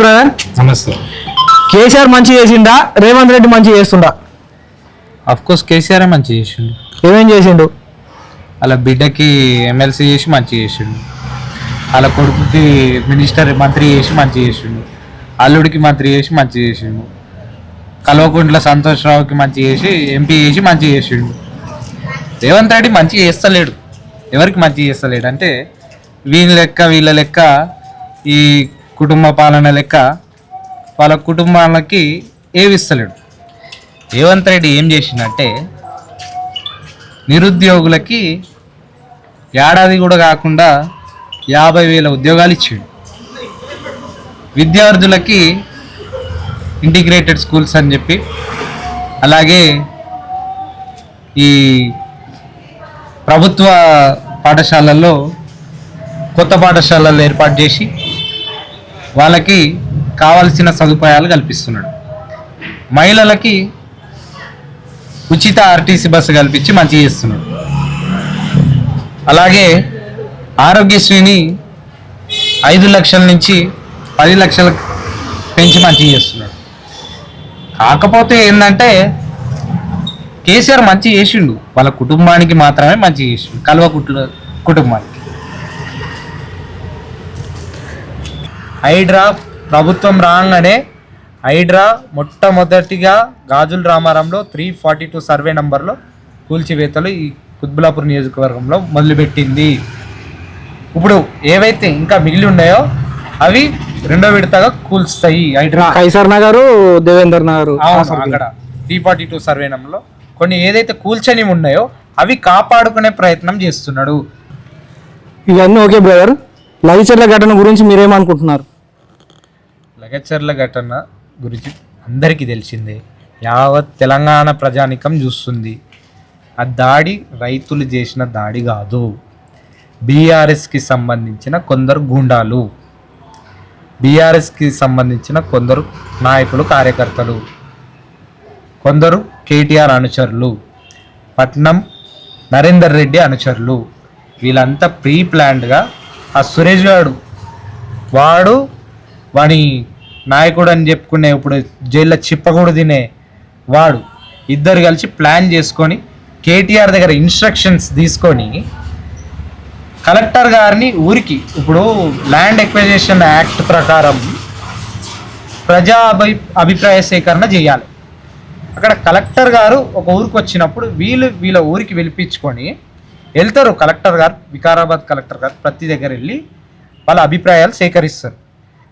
Brother. నమస్తే. కేసీఆర్ మంచి చేసిండా? రేవంత్ రెడ్డి మంచి చేస్తుండా? అఫ్ కోర్స్ కేసీఆర్ మంచి చేసిండు. ఏమేం చేసిండు? అలా బిడ్డకి ఎమ్మెల్సీ చేసి మంచి చేసిండు. అలా కొడుకుకి మినిస్టర్ మంత్రి చేసి మంచి చేసిండు. అల్లుడికి మంత్రి చేసి మంచి చేసిండు. కల్వకుంట్ల సంతోష్ రావుకి మంచి చేసి ఎంపీ చేసి మంచి చేసిండు. రేవంత్ రెడ్డి మంచి చేస్తలేడు. ఎవరికి మంచి చేస్తలేడు? అంటే వీళ్ళ లెక్క వీళ్ళ లెక్క ఈ కుటుంబ పాలన లెక్క వాళ్ళ కుటుంబాలకి ఏవిస్తలేడు. రేవంత్ రెడ్డి ఏం చేసిందంటే నిరుద్యోగులకి ఏడాది కూడా కాకుండా యాభై వేల ఉద్యోగాలు ఇచ్చాడు. విద్యార్థులకి ఇంటిగ్రేటెడ్ స్కూల్స్ అని చెప్పి అలాగే ఈ ప్రభుత్వ పాఠశాలల్లో కొత్త పాఠశాలలు ఏర్పాటు చేసి వాళ్ళకి కావాల్సిన సదుపాయాలు కల్పిస్తున్నాడు. మహిళలకి ఉచిత ఆర్టీసీ బస్సు కల్పించి మంచి చేస్తున్నాడు. అలాగే ఆరోగ్యశ్రీని ఐదు లక్షల నుంచి పది లక్షలకు పెంచి మంచి చేస్తున్నాడు. కాకపోతే ఏంటంటే కేసీఆర్ మంచి చేసిండు. వాళ్ళ కుటుంబానికి మాత్రమే మంచి చేసిండు. కల్వ కుట్ల కుటుంబానికి. హైడ్రా ప్రభుత్వం రాగానే హైడ్రా మొట్టమొదటిగా గాజుల రామారంలో త్రీ ఫార్టీ టూ సర్వే నంబర్లో కూల్చివేతలు ఈ కుత్బులాపూర్ నియోజకవర్గంలో మొదలుపెట్టింది. ఇప్పుడు ఏవైతే ఇంకా మిగిలి ఉన్నాయో అవి రెండో విడతగా కూల్స్తాయి హైడ్రా. కైసర్ నగర్ దేవేందర్ నగర్. అక్కడ త్రీ ఫార్టీ టూ సర్వే నంబర్లో కొన్ని ఏదైతే కూల్చని ఉన్నాయో అవి కాపాడుకునే ప్రయత్నం చేస్తున్నాడు. ఇవన్నీ ఓకే బ్రదర్. లవిచర్ల ఘటన గురించి మీరేమనుకుంటున్నారు? లగచర్ల ఘటన గురించి అందరికీ తెలిసిందే. యావత్ తెలంగాణ ప్రజానికం చూస్తుంది. ఆ దాడి రైతులు చేసిన దాడి కాదు. బీఆర్ఎస్కి సంబంధించిన కొందరు గూండాలు. బీఆర్ఎస్కి సంబంధించిన కొందరు నాయకులు కార్యకర్తలు. కొందరు కేటీఆర్ అనుచరులు. పట్నం నరేందర్ రెడ్డి అనుచరులు. వీళ్ళంతా ప్రీ ప్లాన్డ్గా ఆ సురేష్ గారు వాడు వాని నాయకుడు అని చెప్పుకునే ఇప్పుడు జైల్లో చిప్పకూడదు తినే వాడు ఇద్దరు కలిసి ప్లాన్ చేసుకొని కేటీఆర్ దగ్గర ఇన్స్ట్రక్షన్స్ తీసుకొని కలెక్టర్ గారిని ఊరికి ఇప్పుడు ల్యాండ్ ఎక్విజేషన్ యాక్ట్ ప్రకారం ప్రజా అభి అభిప్రాయ సేకరణ చేయాలి. అక్కడ కలెక్టర్ గారు ఒక ఊరికి వచ్చినప్పుడు వీళ్ళు వీళ్ళ ఊరికి పిలిపించుకొని వెళ్తారు కలెక్టర్ గారు వికారాబాద్ కలెక్టర్ గారు ప్రతి దగ్గర వెళ్ళి వాళ్ళ అభిప్రాయాలు సేకరిస్తారు.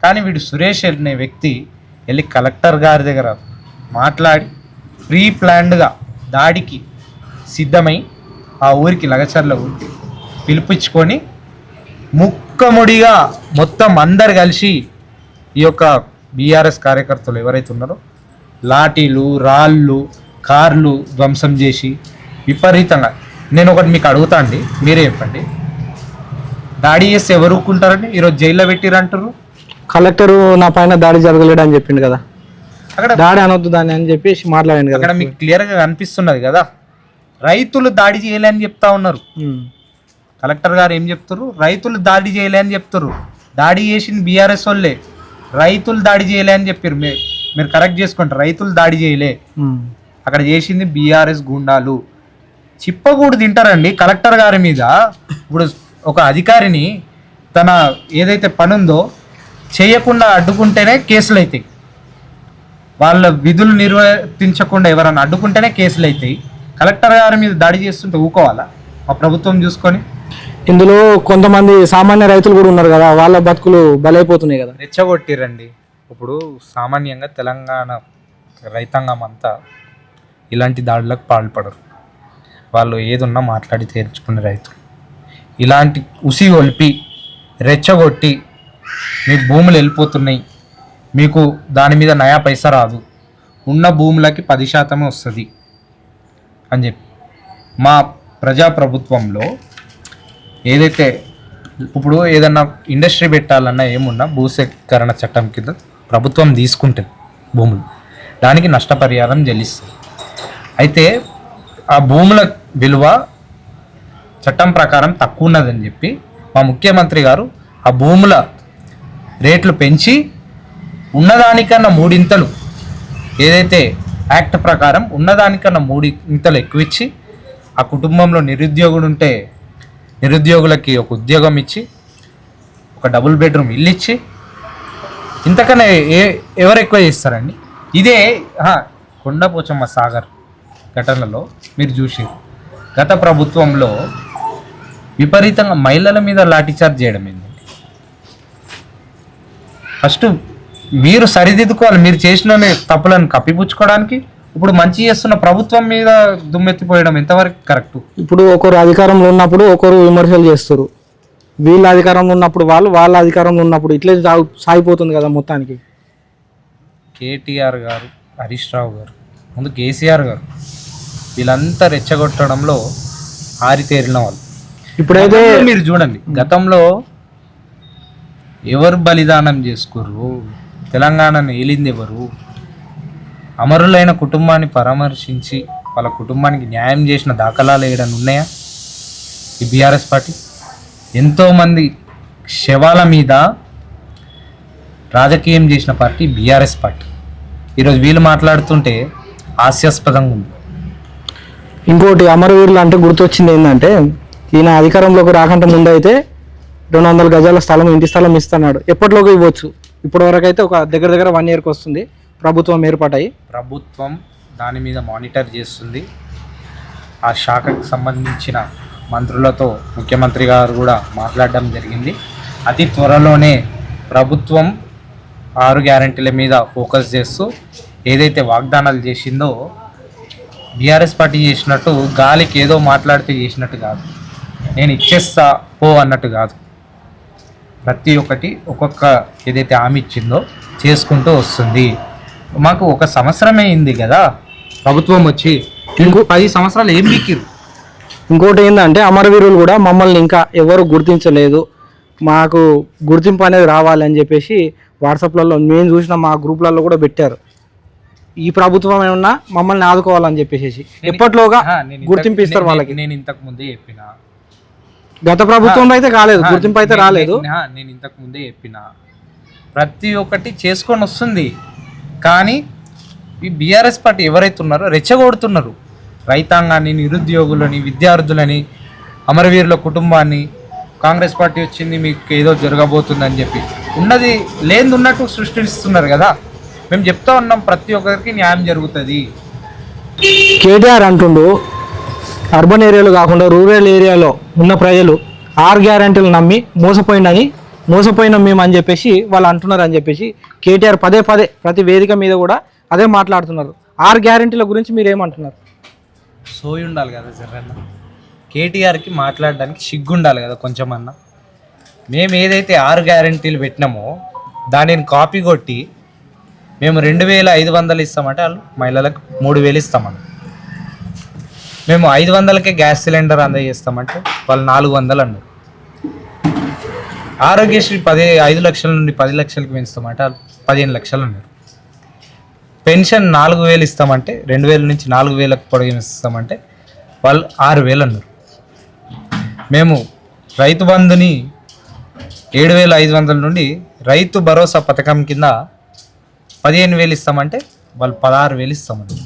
కానీ వీడు సురేష్ అనే వ్యక్తి వెళ్ళి కలెక్టర్ గారి దగ్గర మాట్లాడి ప్రీ ప్లాన్డ్గా దాడికి సిద్ధమై ఆ ఊరికి లగచర్ల ఊరికి పిలిపించుకొని ముక్కముడిగా మొత్తం అందరు కలిసి ఈ యొక్క బీఆర్ఎస్ కార్యకర్తలు ఎవరైతే ఉన్నారో లాఠీలు రాళ్ళు కార్లు ధ్వంసం చేసి విపరీతంగా నేను ఒకటి మీకు అడుగుతా అండి మీరే చెప్పండి. దాడి చేస్తే ఎవరు ఊరుకుంటారండి? ఈరోజు జైల్లో పెట్టిరంటారు కలెక్టర్ నా పైన దాడి జరగలేడు అని చెప్పిండు కదా. అక్కడ దాడి అనొద్దు దాన్ని అని చెప్పేసి మాట్లాడిండు కదా. అక్కడ మీకు క్లియర్గా కనిపిస్తున్నది కదా. రైతులు దాడి చేయలే అని చెప్తా ఉన్నారు. కలెక్టర్ గారు ఏం చెప్తారు రైతులు దాడి చేయలే అని చెప్తారు దాడి చేసింది బీఆర్ఎస్ వాళ్ళే. రైతులు దాడి చేయలే అని చెప్పారు మీరు కరెక్ట్ చేసుకోండి రైతులు దాడి చేయలే. అక్కడ చేసింది బీఆర్ఎస్ గుండాలు. చిప్పకూడు తింటారండి కలెక్టర్ గారి మీద. ఇప్పుడు ఒక అధికారిని తన ఏదైతే పని ఉందో చేయకుండా అడ్డుకుంటేనే కేసులు అవుతాయి వాళ్ళ విధులు నిర్వర్తించకుండా ఎవరైనా అడ్డుకుంటేనే కేసులు అవుతాయి కలెక్టర్ గారి మీద దాడి చేస్తుంటే ఊకోవాలా? మా ప్రభుత్వం చూసుకొని. ఇందులో కొంతమంది సామాన్య రైతులు కూడా ఉన్నారు కదా వాళ్ళ బతుకులు బలైపోతున్నాయి కదా. రెచ్చగొట్టిరండి ఇప్పుడు సామాన్యంగా తెలంగాణ రైతాంగం అంతా ఇలాంటి దాడులకు పాల్పడరు. వాళ్ళు ఏదున్నా మాట్లాడి తీర్చుకునే రైతులు ఇలాంటి ఉసి ఒలిపి రెచ్చగొట్టి మీ భూములు వెళ్ళిపోతున్నాయి. మీకు దాని మీద నయా పైసా రాదు. ఉన్న భూములకి పది శాతమే వస్తుంది. అని చెప్పి. మా ప్రజాప్రభుత్వంలో ఏదైతే ఇప్పుడు ఏదన్నా ఇండస్ట్రీ పెట్టాలన్నా ఏమున్నా భూసేకరణ చట్టం కింద ప్రభుత్వం తీసుకుంటుంది భూములు దానికి నష్టపరిహారం చెల్లిస్తుంది. అయితే ఆ భూముల విలువ చట్టం ప్రకారం తక్కువ ఉన్నదని చెప్పి మా ముఖ్యమంత్రి గారు ఆ భూముల రేట్లు పెంచి ఉన్నదానికన్నా మూడింతలు ఏదైతే యాక్ట్ ప్రకారం ఉన్నదానికన్నా మూడింతలు ఎక్కువ ఇచ్చి ఆ కుటుంబంలో నిరుద్యోగుడు ఉంటే నిరుద్యోగులకి ఒక ఉద్యోగం ఇచ్చి ఒక డబుల్ బెడ్రూమ్ ఇల్లు ఇచ్చి ఇంతకన్నా ఏ ఎవరు ఎక్కువ చేస్తారండి? ఇదే కొండపోచమ్మ సాగర్ ఘటనలో మీరు చూసి గత ప్రభుత్వంలో విపరీతంగా మహిళల మీద లాఠీచార్జ్ చేయడం ఏంది? ఫస్ట్ మీరు సరిదిద్దుకోవాలి. మీరు చేసిన తప్పులను కప్పిపుచ్చుకోవడానికి. ఇప్పుడు మంచి చేస్తున్న ప్రభుత్వం మీద దుమ్మెత్తిపోయడం ఎంతవరకు కరెక్ట్? ఇప్పుడు ఒకరు అధికారంలో ఉన్నప్పుడు ఒకరు విమర్శలు చేస్తారు. వీళ్ళ అధికారంలో ఉన్నప్పుడు వాళ్ళు వాళ్ళ అధికారంలో ఉన్నప్పుడు ఇట్లే సాగు- సాగిపోతుంది కదా మొత్తానికి. కేటీఆర్ గారు హరీష్ రావు గారు ముందు కేసీఆర్ గారు వీళ్ళంతా రెచ్చగొట్టడంలో ఆరితేరిన వాళ్ళు. ఇప్పుడైతే మీరు చూడండి గతంలో ఎవరు బలిదానం చేసుకుర్రు? తెలంగాణను ఏలింది ఎవరు? అమరులైన కుటుంబాన్ని పరామర్శించి వాళ్ళ కుటుంబానికి న్యాయం చేసిన దాఖలాలు ఏడని ఉన్నాయా? ఈ బీఆర్ఎస్ పార్టీ? ఎంతోమంది శవాల మీద రాజకీయం చేసిన పార్టీ బీఆర్ఎస్ పార్టీ. ఈరోజు వీళ్ళు మాట్లాడుతుంటే హాస్యాస్పదంగా ఉంది. ఇంకోటి అమరవీరులు అంటే గుర్తొచ్చింది ఏంటంటే ఈయన అధికారంలోకి రాకుండా ముందు అయితే రెండు వందల గజాల స్థలం ఇంటి స్థలం ఇస్తున్నాడు. ఎప్పటిలోకి ఇవ్వచ్చు? ఇప్పటి వరకు అయితే ఒక దగ్గర దగ్గర వన్ ఇయర్కి వస్తుంది. ప్రభుత్వం ఏర్పాటై. ప్రభుత్వం దాని మీద మానిటర్ చేస్తుంది. ఆ శాఖకు సంబంధించిన మంత్రులతో ముఖ్యమంత్రి గారు కూడా మాట్లాడడం జరిగింది. అతి త్వరలోనే ప్రభుత్వం ఆరు గ్యారంటీల మీద ఫోకస్ చేస్తూ ఏదైతే వాగ్దానాలు చేసిందో బీఆర్ఎస్ పార్టీ చేసినట్టు గాలికి ఏదో మాట్లాడితే చేసినట్టు కాదు. నేను ఇచ్చేస్తా పో అన్నట్టు కాదు. ప్రతి ఒక్కటి ఒక్కొక్క ఏదైతే హామీ ఇచ్చిందో చేసుకుంటూ వస్తుంది. మాకు ఒక సంవత్సరమే అయింది కదా ప్రభుత్వం వచ్చి. ఇంకో పది సంవత్సరాలు ఏం బీకిరు ఇంకోటి ఏంటంటే అమరవీరులు కూడా మమ్మల్ని ఇంకా ఎవరు గుర్తించలేదు. మాకు గుర్తింపు అనేది రావాలి అని చెప్పేసి వాట్సాప్లలో మేము చూసిన మా గ్రూప్లలో కూడా పెట్టారు. ఈ ప్రభుత్వం ఏమన్నా మమ్మల్ని ఆదుకోవాలని చెప్పేసి ఎప్పట్లోగా గుర్తింపు ఇస్తారు వాళ్ళకి? నేను ఇంతకు ముందే చెప్పిన. గత ప్రభుత్వంలో అయితే కాలేదు గుర్తింపు అయితే రాలేదు. నేను- ఇంతకు ముందే చెప్పిన. ప్రతి ఒక్కటి చేసుకొని వస్తుంది. కానీ ఈ బీఆర్ఎస్ పార్టీ ఎవరైతే ఉన్నారో రెచ్చగొడుతున్నారు. రైతాంగాన్ని నిరుద్యోగులని విద్యార్థులని అమరవీరుల కుటుంబాన్ని. కాంగ్రెస్ పార్టీ వచ్చింది మీకు ఏదో జరగబోతుందని చెప్పి. ఉన్నది లేనిది ఉన్నట్టు సృష్టిస్తున్నారు కదా. మేము చెప్తా ఉన్నాం ప్రతి ఒక్కరికి న్యాయం జరుగుతుంది. కేటీఆర్ అంటుండు అర్బన్ ఏరియాలో కాకుండా రూరల్ ఏరియాలో ఉన్న ప్రజలు ఆర్ గ్యారంటీలు నమ్మి మోసపోయిందని మోసపోయిన మేము అని చెప్పేసి వాళ్ళు అంటున్నారు అని చెప్పేసి కేటీఆర్ పదే పదే ప్రతి వేదిక మీద కూడా అదే మాట్లాడుతున్నారు. ఆర్ గ్యారంటీల గురించి మీరు ఏమంటున్నారు? సోయి ఉండాలి కదా జరన్న కేటీఆర్కి మాట్లాడడానికి సిగ్గు ఉండాలి కదా అన్న మేము ఏదైతే ఆరు గ్యారంటీలు పెట్టినామో దానిని కాపీ కొట్టి మేము రెండు వేల ఐదు వందలు ఇస్తామంటే వాళ్ళు మహిళలకు మూడు వేలు ఇస్తామన్నా మేము ఐదు వందలకే గ్యాస్ సిలిండర్ అందజేస్తామంటే వాళ్ళు నాలుగు వందలు అన్నారు. ఆరోగ్యశ్రీ పది ఐదు లక్షల నుండి పది లక్షలకి పెంచుతామంటే పదిహేను లక్షలు అన్నారు. పెన్షన్ నాలుగు వేలు ఇస్తామంటే రెండు వేల నుంచి నాలుగు వేలకు పొడిగిస్తామంటే వాళ్ళు ఆరు వేలు అన్నారు. మేము రైతు బంధుని ఏడు వేల ఐదు వందల నుండి రైతు భరోసా పథకం కింద పదిహేను వేలు ఇస్తామంటే వాళ్ళు పదహారు వేలు ఇస్తామన్నారు.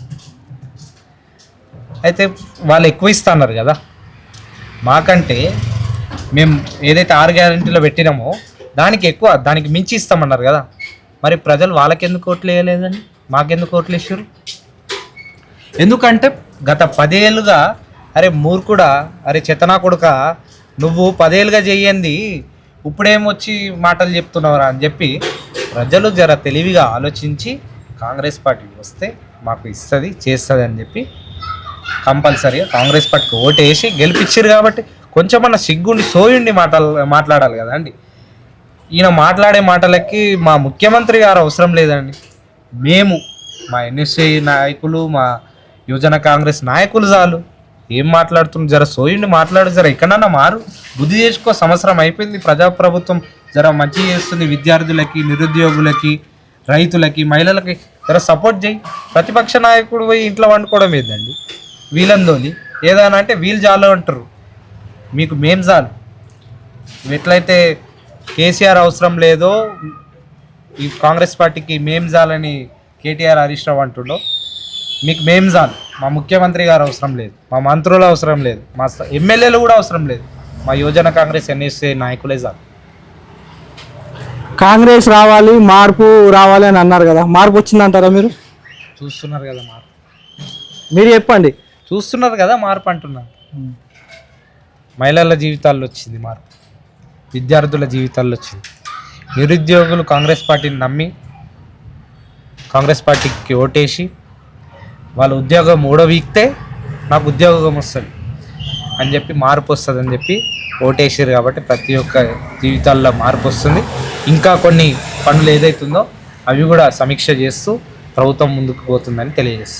అయితే వాళ్ళు ఎక్కువ ఇస్తున్నారు కదా. మాకంటే మేము ఏదైతే ఆరు గ్యారంటీలో పెట్టినామో దానికి ఎక్కువ దానికి మించి ఇస్తామన్నారు కదా. మరి ప్రజలు వాళ్ళకెందుకు ఓట్లు వేయలేదండి మాకెందుకు ఓట్లు ఇచ్చారు ఎందుకంటే గత పదేళ్ళుగా అరే మూర్ఖుడా అరే చెతనా కొడుక నువ్వు పదేళ్ళుగా చెయ్యంది ఇప్పుడేమొచ్చి మాటలు చెప్తున్నావురా అని చెప్పి ప్రజలు జర తెలివిగా ఆలోచించి కాంగ్రెస్ పార్టీ వస్తే మాకు ఇస్తుంది చేస్తుంది అని చెప్పి కంపల్సరీగా కాంగ్రెస్ పార్టీకి ఓటు వేసి గెలిపించారు కాబట్టి కొంచెమన్నా సిగ్గుండి సోయుండి మాటలు మాట్లాడాలి కదండి ఈయన మాట్లాడే మాటలకి మా ముఖ్యమంత్రి గారు అవసరం లేదండి. మేము మా ఎన్ఎస్ఐ నాయకులు మా యువజన కాంగ్రెస్ నాయకులు చాలు. ఏం మాట్లాడుతున్నారు? జర సోయుండి మాట్లాడు జర ఎక్కడన్నా మారు. బుద్ధి చేసుకో సంవత్సరం అయిపోయింది. ప్రజాప్రభుత్వం జర మంచి చేస్తుంది. విద్యార్థులకి నిరుద్యోగులకి రైతులకి మహిళలకి జర సపోర్ట్ చేయి. ప్రతిపక్ష నాయకుడు పోయి ఇంట్లో వండుకోవడం ఏందండి? వీళ్ళందోలి ఏదైనా అంటే వీళ్ళు చాలు అంటారు. మీకు మేం చాలు ఎట్లయితే కేసీఆర్ అవసరం లేదో ఈ కాంగ్రెస్ పార్టీకి మేం జాలని కేటీఆర్ హరీష్ రావు అంటుండో మీకు మేం జాల్. మా ముఖ్యమంత్రి గారు అవసరం లేదు. మా మంత్రులు అవసరం లేదు. మా ఎమ్మెల్యేలు కూడా అవసరం లేదు. మా యువజన కాంగ్రెస్ ఎన్ఎస్ఏ నాయకులే చాలు కాంగ్రెస్ రావాలి మార్పు రావాలి అని అన్నారు కదా. మార్పు వచ్చిందంటారా మీరు? చూస్తున్నారు కదా మార్పు. మీరు చెప్పండి. చూస్తున్నారు కదా మార్పు అంటున్నాను మహిళల జీవితాల్లో వచ్చింది మార్పు. విద్యార్థుల జీవితాల్లో వచ్చింది. నిరుద్యోగులు కాంగ్రెస్ పార్టీని నమ్మి కాంగ్రెస్ పార్టీకి ఓటేసి వాళ్ళ ఉద్యోగం ఊడవీక్తే నాకు ఉద్యోగం వస్తుంది అని చెప్పి మార్పు వస్తుంది అని చెప్పి ఓటేసారు కాబట్టి ప్రతి ఒక్క జీవితాల్లో మార్పు వస్తుంది. ఇంకా కొన్ని పనులు ఏదైతుందో అవి కూడా సమీక్ష చేస్తూ ప్రభుత్వం ముందుకు పోతుందని తెలియజేస్తుంది